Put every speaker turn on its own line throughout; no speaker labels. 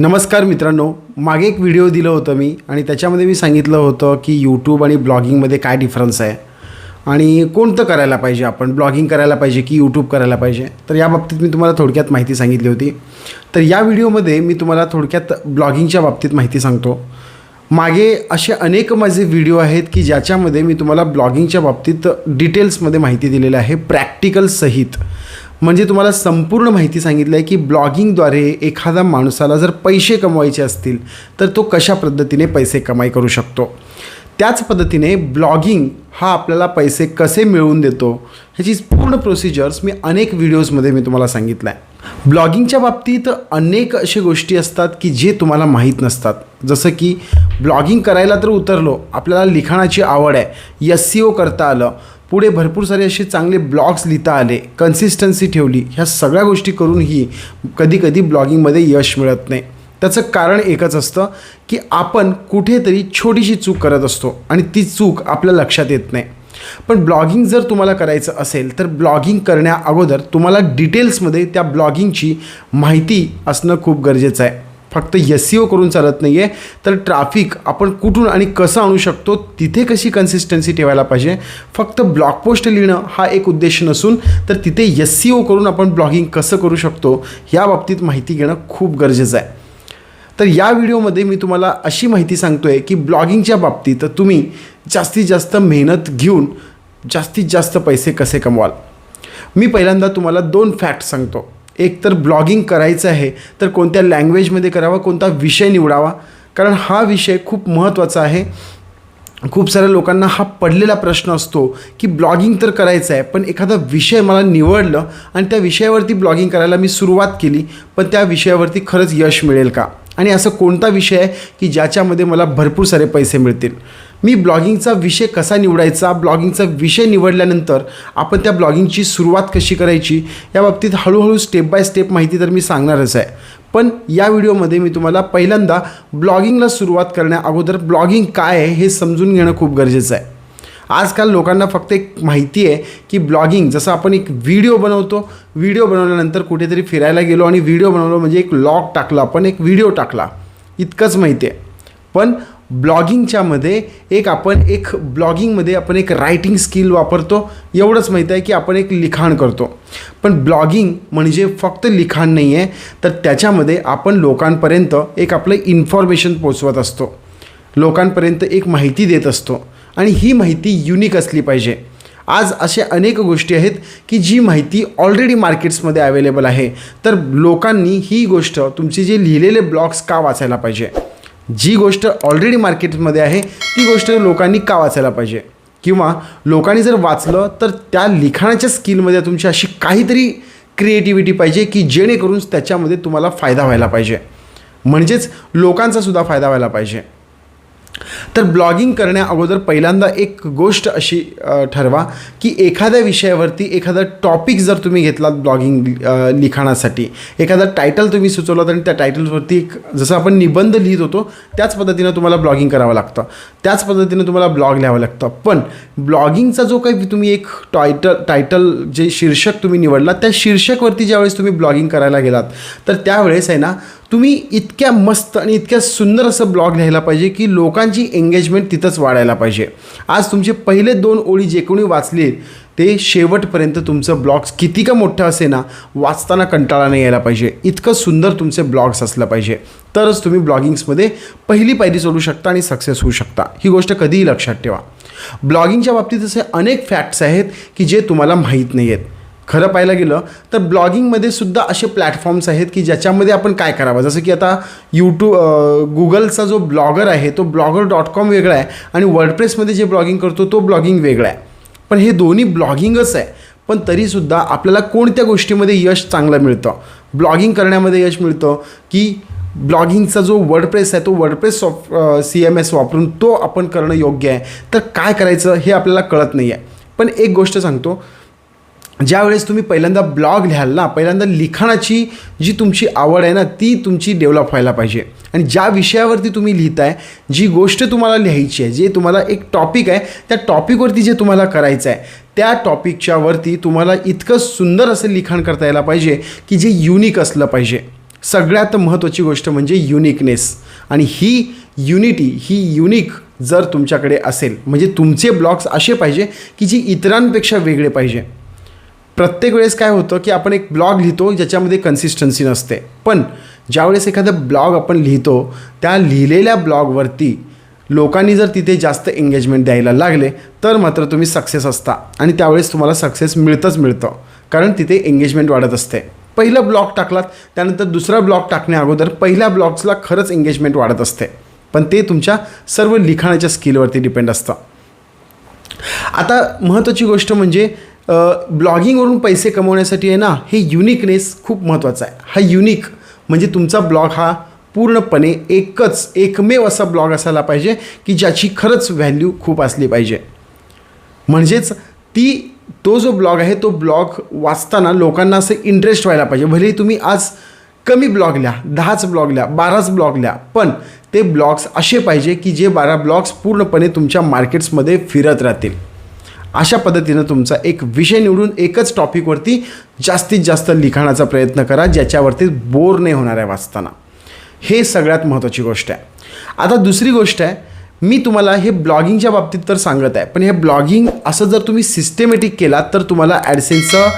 नमस्कार मित्रांनो मागे एक व्हिडिओ दिलं होतं मी आणि त्याच्यामध्ये मी सांगितलं होतं की यूट्यूब आणि ब्लॉगिंगमध्ये काय डिफरन्स आहे. आणि कोणतं करायला पाहिजे आपण? ब्लॉगिंग करायला पाहिजे की यूट्यूब करायला पाहिजे? तर या बाबतीत मी तुम्हाला थोडक्यात माहिती सांगितली होती. तर या व्हिडिओमध्ये मी तुम्हाला थोडक्यात ब्लॉगिंगच्या बाबतीत माहिती सांगतो. मागे असे अनेक माझे व्हिडिओ आहेत की ज्याच्यामध्ये मी तुम्हाला ब्लॉगिंगच्या बाबतीत डिटेल्समध्ये माहिती दिलेली आहे. प्रॅक्टिकल सहित. म्हणजे तुम्हाला संपूर्ण माहिती सांगितलं आहे की ब्लॉगिंगद्वारे एखाद्या माणसाला जर पैसे कमवायचे असतील तर तो कशा पद्धतीने पैसे कमाई करू शकतो? त्याच पद्धतीने ब्लॉगिंग हा आपल्याला पैसे कसे मिळवून देतो ह्याची पूर्ण प्रोसिजर्स मी अनेक व्हिडिओजमध्ये मी तुम्हाला सांगितलं आहे ब्लॉगिंगच्या बाबतीत अनेक अशा गोष्टी असतात की जे तुम्हाला माहीत नसतात. जसं की ब्लॉगिंग करायला तर उतरलो आपल्याला लिखाणाची आवड आहे एस सी ओ करता आलं पुढे भरपूर सारे असे चांगले ब्लॉग्स लिहिता आले कन्सिस्टन्सी ठेवली ह्या सगळ्या गोष्टी करूनही कधीकधी ब्लॉगिंगमध्ये यश मिळत नाही. त्याचं कारण एकच असतं की आपण कुठेतरी छोटीशी चूक करत असतो आणि ती चूक आपल्या लक्षात येत नाही. पण ब्लॉगिंग जर तुम्हाला करायचं असेल तर ब्लॉगिंग करण्या अगोदर तुम्हाला डिटेल्समध्ये त्या ब्लॉगिंगची माहिती असणं खूप गरजेचं आहे. फक्त एस सी ओ करून चालत नाही आहे तर ट्रॅफिक आपण कुठून आणि कसं आणू शकतो तिथे कशी कन्सिस्टन्सी ठेवायला पाहिजे? फक्त ब्लॉग पोस्ट लिहिणं हा एक उद्देश नसून तर तिथे एस सी ओ करून आपण ब्लॉगिंग कसं करू शकतो या बाबतीत माहिती घेणं खूप गरजेचं आहे. तर या व्हिडिओमध्ये मी तुम्हाला अशी माहिती सांगतो आहे की ब्लॉगिंगच्या बाबतीत तुम्ही जास्तीत जास्त मेहनत घेऊन जास्तीत जास्त पैसे कसे कमवाल. मी पहिल्यांदा तुम्हाला दोन फॅक्ट सांगतो. एक तर ब्लॉगिंग करायचं आहे तर कोणत्या लँग्वेजमध्ये करावा कोणता विषय निवडावा? कारण हा विषय खूप महत्त्वाचा आहे. खूप साऱ्या लोकांना हा पडलेला प्रश्न असतो की ब्लॉगिंग तर करायचं आहे पण एखादा विषय मला निवडलं आणि त्या विषयावरती ब्लॉगिंग करायला मी सुरुवात केली पण त्या विषयावरती खरंच यश मिळेल का? आणि असं कोणता विषय आहे की ज्याच्यामध्ये मला भरपूर सारे पैसे मिळतील? मी ब्लॉगिंगचा विषय कसा निवडायचा ब्लॉगिंगचा विषय निवडल्यानंतर आपण त्या ब्लॉगिंगची सुरुवात कशी करायची या बाबतीत हळूहळू स्टेप बाय स्टेप माहिती तर मी सांगणारच आहे. पण या व्हिडिओमध्ये मी तुम्हाला पहिल्यांदा ब्लॉगिंगला सुरुवात करण्या अगोदर ब्लॉगिंग काय आहे हे समजून घेणं खूप गरजेचं आहे. आजकाल लोकांना फक्त एक माहिती आहे की ब्लॉगिंग जसं आपण एक व्हिडिओ बनवतो व्हिडिओ बनवल्यानंतर कुठेतरी फिरायला गेलो आणि व्हिडिओ बनवलो म्हणजे एक लॉग टाकला आपण एक व्हिडिओ टाकला. इतकंच माहिती आहे. पण ब्लॉगिंगच्यामध्ये एक आपण एक ब्लॉगिंगमध्ये आपण एक रायटिंग स्किल वापरतो. एवढंच माहीत आहे की आपण एक लिखाण करतो. पण ब्लॉगिंग म्हणजे फक्त लिखाण नाही आहे तर त्याच्यामध्ये आपण लोकांपर्यंत एक आपलं इन्फॉर्मेशन पोचवत असतो. लोकांपर्यंत एक माहिती देत असतो. आणि ही माहिती युनिक असली पाहिजे. आज अशा अनेक गोष्टी आहेत की जी माहिती ऑलरेडी मार्केट्समध्ये अवेलेबल आहे. तर लोकांनी ही गोष्ट तुमचे जे लिहिलेले ब्लॉग्स का वाचायला पाहिजे? जी गोष्ट ऑलरेडी मार्केटमध्ये आहे ती गोष्ट लोकांनी का वाचायला पाहिजे? किंवा लोकांनी जर वाचलं तर त्या लिखाणाच्या स्किलमध्ये तुमची अशी काहीतरी क्रिएटिव्हिटी पाहिजे की जेणेकरून त्याच्यामध्ये तुम्हाला फायदा व्हायला पाहिजे. म्हणजेच लोकांचा सुद्धा फायदा व्हायला पाहिजे. तर ब्लॉगिंग करण्या अगोदर पहिल्यांदा एक गोष्ट अशी ठरवा की एखाद्या विषयावरती एखादा टॉपिक जर तुम्ही घेतलात ब्लॉगिंग लिखाणासाठी एखादा टायटल तुम्ही सुचवलात आणि त्या टायटलवरती एक जसं आपण निबंध लिहित होतो त्याच पद्धतीनं तुम्हाला ब्लॉगिंग करावं लागतं. त्याच पद्धतीनं तुम्हाला ब्लॉग लिहावं लागतं. पण ब्लॉगिंगचा जो काही तुम्ही एक टायटल टायटल जे शीर्षक तुम्ही निवडला त्या शीर्षकवरती ज्यावेळेस तुम्ही ब्लॉगिंग करायला गेलात तर त्यावेळेस आहे ना तुम्ही इतक्या मस्त आणि इतक्या सुंदर असं ब्लॉग लिहायला पाहिजे की लोकांची एंगेजमेंट तिथंच वाढायला पाहिजे. आज तुमचे पहिले दोन ओळी जे कोणी वाचले ते शेवटपर्यंत तुमचं ब्लॉग्स किती का मोठं असे ना वाचताना कंटाळा नाही यायला पाहिजे. इतकं सुंदर तुमचे ब्लॉग्स असलं पाहिजे. तरच तुम्ही ब्लॉगिंग्समध्ये पहिली पायरी सोडू शकता आणि सक्सेस होऊ शकता. ही गोष्ट कधीही लक्षात ठेवा. ब्लॉगिंगच्या बाबतीत असे अनेक फॅक्ट्स आहेत की जे तुम्हाला माहीत नाही आहेत खरं पाहायला गेलं तर ब्लॉगिंगमध्ये सुद्धा असे प्लॅटफॉर्म्स आहेत की ज्याच्यामध्ये आपण काय करावं? जसं की आता यूट्यूब गुगलचा जो ब्लॉगर आहे तो ब्लॉगर डॉट कॉम वेगळा आहे आणि वर्डप्रेसमध्ये जे ब्लॉगिंग करतो तो ब्लॉगिंग वेगळा आहे. पण हे दोन्ही ब्लॉगिंगच आहे. पण तरीसुद्धा आपल्याला कोणत्या गोष्टीमध्ये यश चांगलं मिळतं? ब्लॉगिंग करण्यामध्ये यश मिळतं की ब्लॉगिंगचा जो वर्डप्रेस आहे तो WordPress soft C M S वापरून तो आपण करणं योग्य आहे. तर काय करायचं हे आपल्याला कळत नाही आहे पण एक गोष्ट सांगतो ज्यावेळेस तुम्ही पहिल्यांदा ब्लॉग लिहाल ना पहिल्यांदा लिखाणाची जी तुमची आवड आहे ना ती तुमची डेव्हलप व्हायला पाहिजे. आणि ज्या विषयावरती तुम्ही लिहिताय जी गोष्ट तुम्हाला लिहायची आहे जे तुम्हाला एक टॉपिक आहे त्या टॉपिकवरती जे तुम्हाला करायचं आहे त्या टॉपिकच्या वरती तुम्हाला इतकं सुंदर असं लिखाण करता यायला पाहिजे की जे युनिक असलं पाहिजे. सगळ्यात महत्त्वाची गोष्ट म्हणजे युनिकनेस आणि ही युनिटी ही युनिक जर तुमच्याकडे असेल म्हणजे तुमचे ब्लॉग्स असे पाहिजे की जी इतरांपेक्षा वेगळे पाहिजे. प्रत्येक वेळेस काय होतं की आपण एक ब्लॉग लिहितो ज्याच्यामध्ये कन्सिस्टन्सी नसते. पण ज्यावेळेस एखादा ब्लॉग आपण लिहितो त्या लिहिलेल्या ब्लॉगवरती लोकांनी जर तिथे जास्त एंगेजमेंट द्यायला लागले तर मात्र तुम्ही सक्सेस असता. आणि त्यावेळेस तुम्हाला सक्सेस मिळतंच मिळतं. कारण तिथे एंगेजमेंट वाढत असते. पहिला ब्लॉग टाकलात त्यानंतर दुसरा ब्लॉग टाकण्या अगोदर पहिल्या ब्लॉग्सला खरंच एंगेजमेंट वाढत असते. पण ते तुमच्या सर्व लिखाणाच्या स्किलवरती डिपेंड असतं. आता महत्त्वाची गोष्ट म्हणजे ब्लॉगिंगवरून पैसे कमवण्यासाठी आहे ना हे युनिकनेस खूप महत्त्वाचा आहे. हा युनिक म्हणजे तुमचा ब्लॉग हा पूर्णपणे एकच एकमेव असा ब्लॉग असायला पाहिजे की ज्याची खरंच व्हॅल्यू खूप असली पाहिजे. म्हणजेच ती तो जो ब्लॉग आहे तो ब्लॉग वाचताना लोकांना असं इंटरेस्ट व्हायला पाहिजे. भलेही तुम्ही आज कमी ब्लॉग लिहा दहाच ब्लॉग लिहा बाराच ब्लॉग लिहा पण ते ब्लॉग्स असे पाहिजे की जे बारा ब्लॉग्स पूर्णपणे तुमच्या मार्केट्समध्ये फिरत राहतील. अशा पद्धतीनं तुमचा एक विषय निवडून एकच टॉपिकवरती जास्तीत जास्त लिखाणाचा प्रयत्न करा ज्याच्यावरती बोर नाही होणार आहे वाचताना. हे सगळ्यात महत्त्वाची गोष्ट आहे. आता दुसरी गोष्ट आहे मी तुम्हाला हे ब्लॉगिंगच्या बाबतीत तर सांगत आहे पण हे ब्लॉगिंग असं जर तुम्ही सिस्टेमॅटिक केलात तर तुम्हाला ॲडसेन्सचं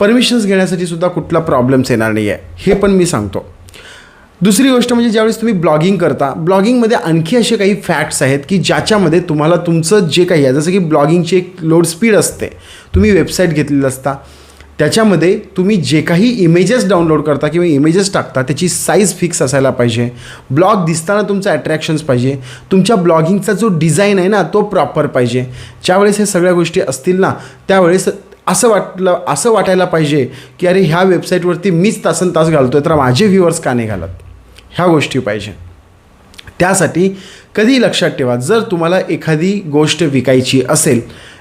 परमिशन्स घेण्यासाठी सुद्धा कुठला प्रॉब्लेम्स येणार नाही आहे हे पण मी सांगतो. दुसरी गोष्ट म्हणजे ज्यावेळेस तुम्ही ब्लॉगिंग करता ब्लॉगिंगमध्ये आणखी असे काही फॅक्ट्स आहेत की ज्याच्यामध्ये तुम्हाला तुमचं जे काही आहे जसं की ब्लॉगिंगची एक लोड स्पीड असते. तुम्ही वेबसाईट घेतलेली असता. त्याच्यामध्ये तुम्ही जे काही इमेजेस डाउनलोड करता किंवा इमेजेस टाकता त्याची साईज फिक्स असायला पाहिजे. ब्लॉग दिसताना तुमचं अट्रॅक्शन्स पाहिजे. तुमच्या ब्लॉगिंगचा जो डिझाईन आहे ना तो प्रॉपर पाहिजे. ज्यावेळेस हे सगळ्या गोष्टी असतील ना त्यावेळेस असं वाटलं असं वाटायला पाहिजे की अरे ह्या वेबसाईटवरती मीच तासन तास घालतो तर माझे व्ह्युअर्स का नाही घालत? ह्या गोष्टी पाहिजे. त्यासाठी कधी लक्षात ठेवा जर तुम्हाला एखादी गोष्ट विकायची असेल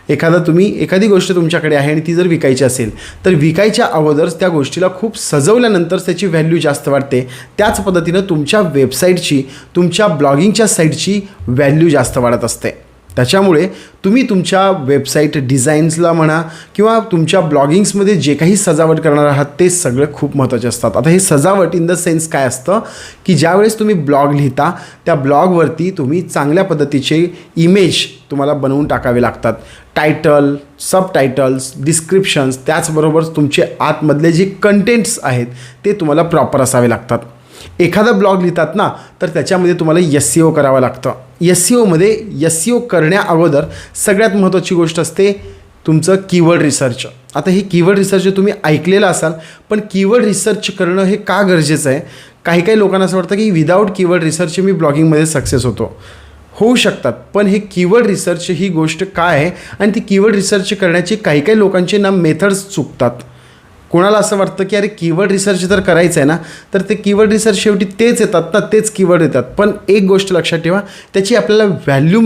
एखादा तुम्ही एखादी गोष्ट तुमच्याकडे आहे आणि ती जर विकायची असेल तर विकायच्या अगोदरच त्या गोष्टीला खूप सजवल्यानंतर त्याची व्हॅल्यू जास्त वाढते. त्याच पद्धतीनं तुमच्या वेबसाईटची तुमच्या ब्लॉगिंगच्या साईटची व्हॅल्यू जास्त वाढत असते. त्याच्यामुळे तुम्ही तुमच्या वेबसाईट डिझाईन्सला म्हणा किंवा तुमच्या ब्लॉगिंग्समध्ये जे काही सजावट करणार आहात ते सगळं खूप महत्त्वाचे असतात. आता हे सजावट इन द सेन्स काय असतं? की ज्यावेळेस तुम्ही ब्लॉग लिहिता त्या ब्लॉगवरती तुम्ही चांगल्या पद्धतीचे इमेज तुम्हाला बनवून टाकावे लागतात. टायटल सब टायटल्स डिस्क्रिप्शन्स त्याचबरोबर तुमचे आतमधले जे कंटेंट्स आहेत ते तुम्हाला प्रॉपर असावे लागतात. एखादा ब्लॉग लिहितात ना तर त्याच्यामध्ये तुम्हाला एस सी ओ करावं लागतं. एस सी ओमध्ये एस सी ओ करण्या अगोदर सगळ्यात महत्त्वाची गोष्ट असते तुमचं कीवर्ड रिसर्च आता हे कीवर्ड रिसर्च तुम्ही ऐकलेलं असाल पण कीवर्ड रिसर्च करणं हे का गरजेचं आहे? काही काही लोकांना असं वाटतं की विदाऊट कीवर्ड रिसर्च मी ब्लॉगिंगमध्ये सक्सेस होतो. होऊ शकतात पण हे कीवर्ड रिसर्च ही गोष्ट काय आहे? आणि ती कीवर्ड रिसर्च करण्याची काही काही लोकांचे ना मेथड्स चुकतात. कोणाला असं वाटतं की अरे कीवर्ड रिसर्च जर करायचं आहे ना तर ते कीवर्ड रिसर्च शेवटी तेच येतात ना तेच कीवर्ड येतात. पण एक गोष्ट लक्षात ठेवा त्याची आपल्याला व्हॅल्यू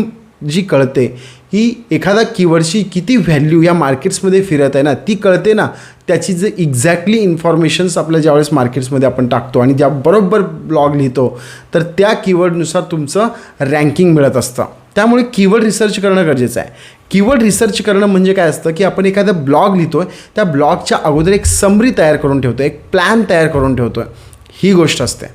जी कळते ही एखादा कीवर्डची किती व्हॅल्यू या मार्केट्समध्ये फिरत आहे ना ती कळते ना त्याची जे एक्झॅक्टली इन्फॉर्मेशन्स आपल्या ज्यावेळेस मार्केट्समध्ये आपण टाकतो आणि ज्या बरोबर ब्लॉग लिहितो तर त्या कीवर्डनुसार तुमचं रँकिंग मिळत असतं. त्यामुळे कीवर्ड रिसर्च करणं गरजेचं आहे. कीवर्ड रिसर्च करणं म्हणजे काय असतं की आपण एखादा ब्लॉग लिहितो आहे त्या ब्लॉगच्या अगोदर एक समरी तयार करून ठेवतो एक प्लॅन तयार करून ठेवतो आहे ही गोष्ट असते.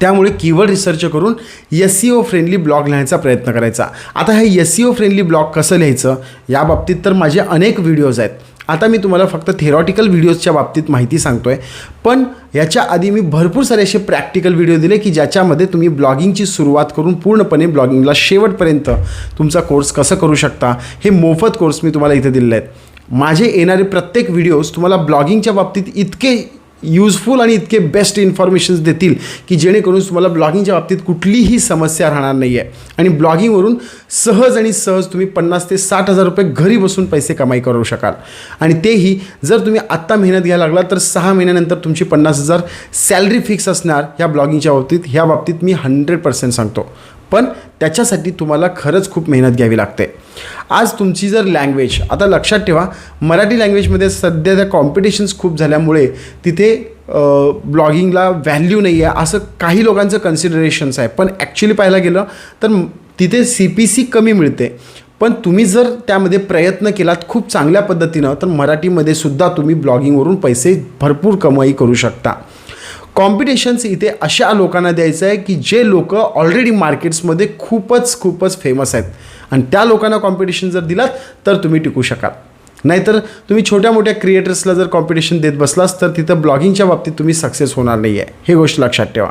त्यामुळे कीवर्ड रिसर्च करून S C O friendly blog लिहायचा प्रयत्न करायचा. आता हे S C O friendly blog कसं लिहायचं? या बाबतीत तर माझे अनेक व्हिडिओज आहेत. आता मी तुम्हाला फक्त थेरॉटिकल व्हिडिओजच्या बाबतीत माहिती सांगतो आहे पण याच्या आधी मी भरपूर सारे असे प्रॅक्टिकल व्हिडिओ दिले की ज्याच्यामध्ये तुम्ही ब्लॉगिंगची सुरुवात करून पूर्णपणे ब्लॉगिंगला शेवटपर्यंत तुमचा कोर्स कसं करू शकता हे मोफत कोर्स मी तुम्हाला इथे दिलेले आहेत. माझे येणारे प्रत्येक व्हिडिओज तुम्हाला ब्लॉगिंगच्या बाबतीत इतके युजफुल आणि इतके बेस्ट इन्फॉर्मेशन्स देतील की जेणेकरून तुम्हाला ब्लॉगिंगच्या बाबतीत कुठलीही समस्या राहणार नाही आहे आणि ब्लॉगिंगवरून सहज आणि सहज तुम्ही पन्नास ते साठ हजार रुपये घरी बसून पैसे कमाई करू शकाल. आणि तेही जर तुम्ही आत्ता मेहनत घ्यायला लागला तर सहा महिन्यानंतर तुमची पन्नास हजार सॅलरी फिक्स असणार ह्या ब्लॉगिंगच्या बाबतीत. ह्या बाबतीत मी हंड्रेड पर्सेंट सांगतो. पण त्याच्यासाठी तुम्हाला खरंच खूप मेहनत घ्यावी लागते. आज तुमची जर लँग्वेज आता लक्षात ठेवा मराठी लँग्वेजमध्ये सध्या त्या कॉम्पिटिशन्स खूप झाल्यामुळे तिथे ब्लॉगिंगला व्हॅल्यू नाही आहे असं काही लोकांचं कन्सिडरेशन्स आहे. पण ॲक्च्युली पाहायला गेलं तर तिथे सी पी सी कमी मिळते. पण तुम्ही जर त्यामध्ये प्रयत्न केलात खूप चांगल्या पद्धतीनं तर मराठीमध्ये सुद्धा तुम्ही ब्लॉगिंगवरून पैसे भरपूर कमाई करू शकता. कॉम्पिटिशन्स इथे अशा लोकांना द्यायचं आहे की जे लोक ऑलरेडी मार्केट्समध्ये खूपच खूपच फेमस आहेत. आणि त्या लोकांना कॉम्पिटिशन जर दिलात तर तुम्ही टिकू शकाल. नाहीतर तुम्ही छोट्या मोठ्या क्रिएटर्सला जर कॉम्पिटिशन देत बसलास तर तिथं ब्लॉगिंगच्या बाबतीत तुम्ही सक्सेस होणार नाही आहे हे गोष्ट लक्षात ठेवा.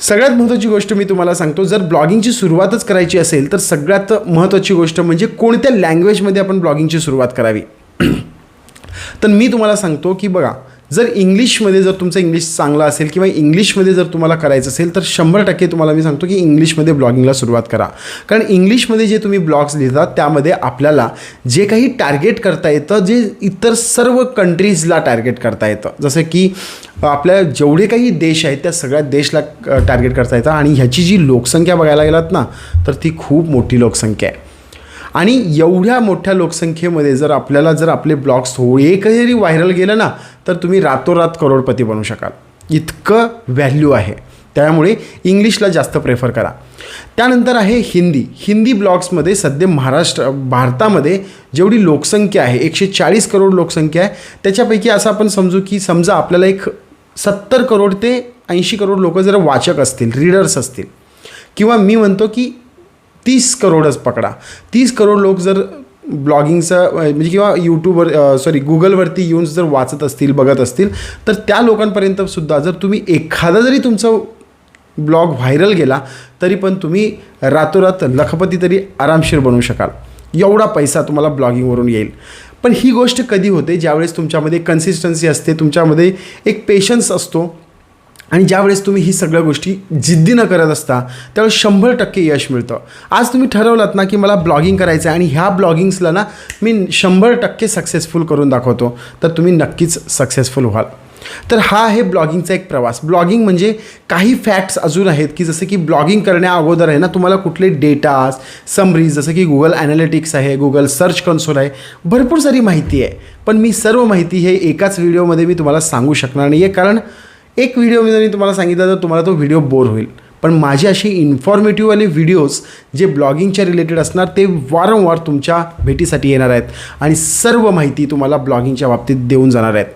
सगळ्यात महत्त्वाची गोष्ट मी तुम्हाला सांगतो जर ब्लॉगिंगची सुरुवातच करायची असेल तर सगळ्यात महत्त्वाची गोष्ट म्हणजे कोणत्या लँग्वेजमध्ये आपण ब्लॉगिंगची सुरुवात करावी. तर मी तुम्हाला सांगतो की बघा जर इंग्लिशमध्ये जर तुमचं इंग्लिश चांगलं असेल किंवा इंग्लिशमध्ये जर तुम्हाला करायचं असेल तर शंभर टक्के तुम्हाला मी सांगतो की इंग्लिशमध्ये ब्लॉगिंगला सुरुवात करा. कारण इंग्लिशमध्ये जे तुम्ही ब्लॉग्स लिहितात त्यामध्ये आपल्याला जे काही टार्गेट करता येतं जे इतर सर्व कंट्रीजला टार्गेट करता येतं. जसं की आपल्या जेवढे काही देश आहेत त्या सगळ्या देशला टार्गेट करता येतं. आणि ह्याची जी लोकसंख्या बघायला गेलात ना तर ती खूप मोठी लोकसंख्या आहे. आणि एवढ्या मोठ्या लोकसंख्येमध्ये जर आपल्याला जर आपले ब्लॉग्स थोडे जरी व्हायरल गेलं ना तर तुम्ही रातोरात करोडपती बनू शकाल. इतकं व्हॅल्यू आहे. त्यामुळे इंग्लिशला जास्त प्रेफर करा. त्यानंतर आहे हिंदी. हिंदी ब्लॉग्समध्ये सध्या महाराष्ट्र भारतामध्ये जेवढी लोकसंख्या आहे एकशे चाळीस करोड लोकसंख्या आहे त्याच्यापैकी असं आपण समजू की समजा आपल्याला एक सत्तर करोड ते ऐंशी करोड लोक जर वाचक असतील रीडर्स असतील. किंवा मी म्हणतो की तीस करोडच पकडा. तीस करोड लोक जर ब्लॉगिंगचं म्हणजे किंवा यूट्यूबवर सॉरी गुगलवरती येऊन जर वाचत असतील बघत असतील तर त्या लोकांपर्यंत सुद्धा जर तुम्ही एखादा जरी तुमचं ब्लॉग व्हायरल गेला तरी पण तुम्ही रातोरात लखपती तरी आरामशीर बनवू शकाल. एवढा पैसा तुम्हाला ब्लॉगिंगवरून येईल. पण ही गोष्ट कधी होते? ज्यावेळेस तुमच्यामध्ये कन्सिस्टन्सी असते तुमच्यामध्ये एक पेशन्स असतो आणि ज्यावेळेस तुम्ही ही सगळ्या गोष्टी जिद्दीनं करत असता त्यावेळेस शंभर टक्के यश मिळतं. आज तुम्ही ठरवलात ना की मला ब्लॉगिंग करायचं आहे आणि ह्या ब्लॉगिंग्सला ना मी शंभर टक्के सक्सेसफुल करून दाखवतो तर तुम्ही नक्कीच सक्सेसफुल व्हाल. तर हा आहे ब्लॉगिंगचा एक प्रवास. ब्लॉगिंग म्हणजे काही फॅक्ट्स अजून आहेत की जसं की ब्लॉगिंग करण्या अगोदर आहे ना तुम्हाला कुठले डेटाज समरीज जसं की गुगल ॲनालिटिक्स आहे गुगल सर्च कन्सोल आहे भरपूर सारी माहिती आहे. पण मी सर्व माहिती हे एकाच व्हिडिओमध्ये मी तुम्हाला सांगू शकणार नाही आहे कारण एक व्हिडिओ मी जरी तुम्हाला सांगितलं तर तुम्हाला तो व्हिडिओ बोर होईल. पण माझे असे इन्फॉर्मेटिव्हवाले व्हिडिओज जे ब्लॉगिंगच्या रिलेटेड असणार ते वारंवार तुमच्या भेटीसाठी येणार आहेत. आणि सर्व माहिती तुम्हाला ब्लॉगिंगच्या बाबतीत देऊन जाणार आहेत.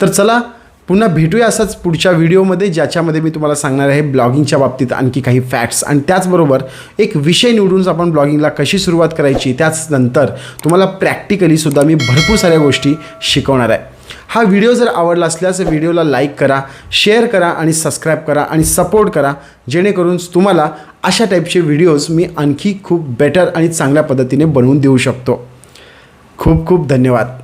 तर चला पुन्हा भेटूया असंच पुढच्या व्हिडिओमध्ये ज्याच्यामध्ये मी तुम्हाला सांगणार आहे ब्लॉगिंगच्या बाबतीत आणखी काही फॅक्ट्स आणि त्याचबरोबर एक विषय निवडून आपण ब्लॉगिंगला कशी सुरुवात करायची त्याच नंतर तुम्हाला प्रॅक्टिकलीसुद्धा मी भरपूर साऱ्या गोष्टी शिकवणार आहे. हा व्हिडिओ जर आवडला असल्यास व्हिडिओला लाईक करा शेअर करा आणि सबस्क्राईब करा आणि सपोर्ट करा. जेणेकरून तुम्हाला अशा टाईपचे व्हिडिओज मी आणखी खूप बेटर आणि चांगल्या पद्धतीने बनवून देऊ शकतो. खूप खूप धन्यवाद.